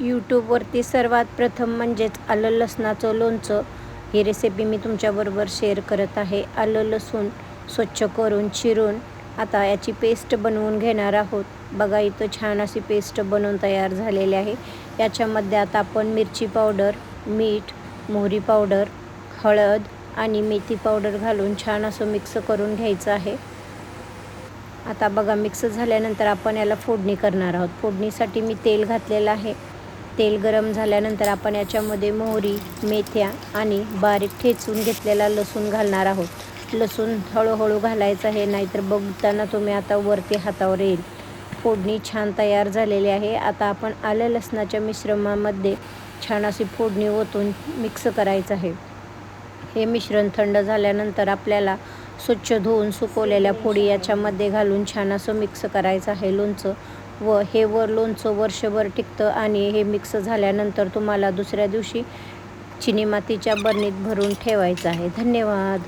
यूट्यूबवरती सर्वात प्रथम म्हणजेच आलं लसणाचं लोणचं. ही रेसिपी मी तुमच्याबरोबर शेअर करत आहे. आलं लसूण स्वच्छ करून चिरून आता याची पेस्ट बनवून घेणार आहोत. बघा इथं छान अशी पेस्ट बनवून तयार झालेली आहे. याच्यामध्ये आता आपण मिरची पावडर मीठ मोहरी पावडर हळद आणि मेथी पावडर घालून छान असं मिक्स करून घ्यायचं आहे. आता बघा मिक्स झाल्यानंतर आपण याला फोडणी करणार आहोत. फोडणीसाठी मी तेल घातलेलं आहे. तेल गरम झाल्यानंतर आपण याच्यामध्ये मोहरी मेथ्या आणि बारीक ठेचून घेतलेला लसूण घालणार आहोत. लसूण हळूहळू घालायचं आहे नाहीतर बघताना तुम्ही आता वरती हातावर येईल. फोडणी छान तयार झालेली आहे. आता आपण आलं लसणाच्या मिश्रणामध्ये छान अशी फोडणी ओतून मिक्स करायचं आहे. हे मिश्रण थंड झाल्यानंतर आपल्याला स्वच्छ धुवून सुकवलेल्या फोडी याच्यामध्ये घालून छान असं मिक्स करायचं आहे लोणचं. व हे वर लोणचं वर्षभर टिकतं आणि हे मिक्स झाल्यानंतर तुम्हाला दुसऱ्या दिवशी चिनी मातीच्या बरणीत भरून ठेवायचं आहे. धन्यवाद.